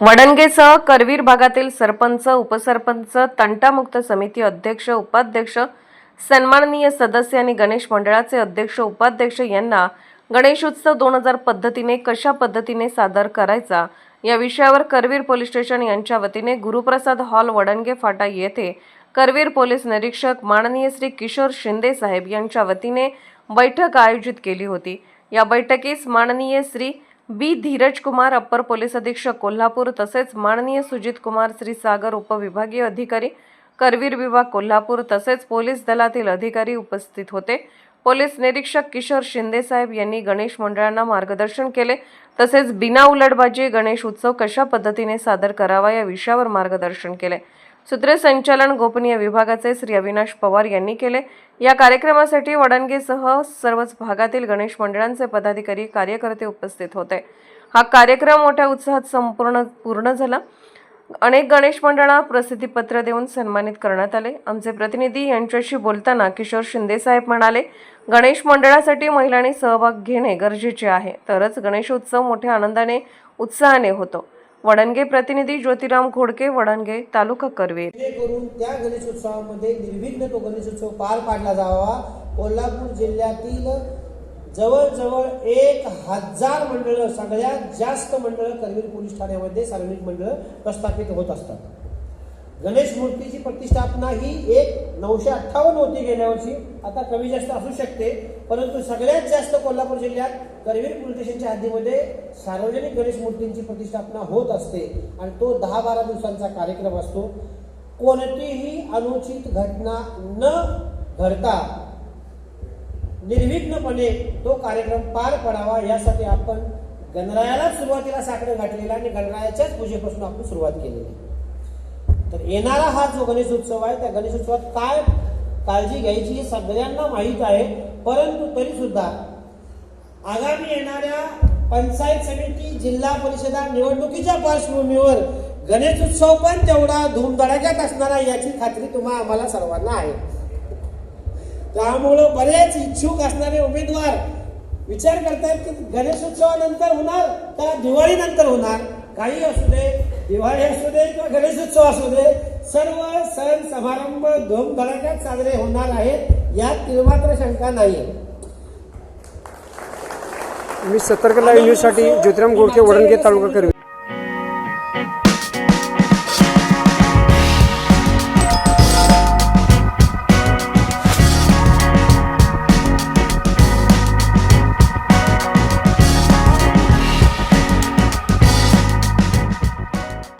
वडणगेसह करवीर भागातील सरपंच उपसरपंच तंटामुक्त समिती अध्यक्ष उपाध्यक्ष सन्माननीय सदस्य आणि गणेश मंडळाचे अध्यक्ष उपाध्यक्ष यांना गणेशोत्सव दोन हजार पद्धतीने कशा पद्धतीने सादर करायचा या विषयावर करवीर पोलीस स्टेशन यांच्या वतीने गुरुप्रसाद हॉल वडणगे फाटा येथे करवीर पोलीस निरीक्षक माननीय श्री किशोर शिंदे साहेब यांच्या वतीने बैठक आयोजित केली होती. या बैठकीस माननीय Shri B Dheeraj Kumar upper police अधीक्षक कोल्हापूर तसेच माननीय सुजित कुमार श्री सागर उपविभागीय अधिकारी करवीर विभाग कोल्हापूर तसेच पोलीस दलातील अधिकारी उपस्थित होते. पोलीस निरीक्षक किशोर शिंदेसाहेब यांनी गणेश मंडळांना मार्गदर्शन केले. तसेच बिना उलटबाजी गणेश उत्सव कशा पद्धतीने सादर करावा या विषयावर मार्गदर्शन केले. सूत्रसंचालन गोपनीय विभागाचे श्री अविनाश पवार यांनी केले. या कार्यक्रमासाठी वडणगेसह सर्वच भागातील गणेश मंडळांचे पदाधिकारी कार्यकर्ते उपस्थित होते. हा कार्यक्रम मोठ्या उत्साहात संपूर्ण पूर्ण झाला. अनेक गणेश मंडळांना प्रसिद्धीपत्र देऊन सन्मानित करण्यात आले. आमचे प्रतिनिधी यांच्याशी बोलताना किशोर शिंदेसाहेब म्हणाले गणेश मंडळासाठी महिलांनी सहभाग घेणे गरजेचे आहे. तरच गणेशोत्सव मोठ्या आनंदाने उत्साहाने होतो. वडणगे प्रतिनिधी ज्योतिराम घोडके वडणगे तालुका करवीर. जेणेकरून त्या गणेशोत्सवामध्ये निर्विघ्न तो गणेशोत्सव पार पाडला जावा. कोल्हापूर जिल्ह्यातील जवळजवळ एक हजार मंडळं सगळ्यात जास्त मंडळं करवीर पोलीस ठाण्यामध्ये सार्वजनिक मंडळं प्रस्थापित होत असतात. गणेश मूर्तीची प्रतिष्ठापना ही एक नऊशे अठ्ठावन्न होती गेल्या वर्षी आता कमी जास्त असू शकते परंतु सगळ्यात जास्त कोल्हापूर जिल्ह्यात करवीर पोलीस स्टेशनच्या हद्दीमध्ये सार्वजनिक गणेश मूर्तींची प्रतिष्ठापना होत असते आणि तो दहा बारा दिवसांचा कार्यक्रम असतो कोणतीही अनुचित घटना न घडता निर्विघ्नपणे तो कार्यक्रम पार पडावा यासाठी आपण गणरायाला सुरुवातीला साकडं घातलेलं आणि गणरायाच्याच पूजेपासून आपण सुरुवात केलेली आहे. तर येणारा हा जो गणेश उत्सव आहे त्या गणेशोत्सवात काय काळजी घ्यायची हे सगळ्यांना माहीत आहे. परंतु तरी सुद्धा आगामी येणाऱ्या पंचायत समिती जिल्हा परिषदा निवडणुकीच्या पार्श्वभूमीवर गणेश उत्सव पण तेवढा धूमधडाक्यात असणारा याची खात्री तुम्हा आम्हाला सर्वांना आहे. त्यामुळं बरेच इच्छुक असणारे उमेदवार विचार करतायत की गणेशोत्सवानंतर होणार का दिवाळीनंतर होणार? काही असू दे दिवाळी असू दे किंवा गणेशोत्सव असू दे सर्व सण समारंभ धूमधडाक्यात साजरे होणार आहेत यात तिळमात्र शंका नाही मी सतर्क लाईव्ह न्यूजसाठी ज्योतिराम गोडके वडणगे तालुका करवी.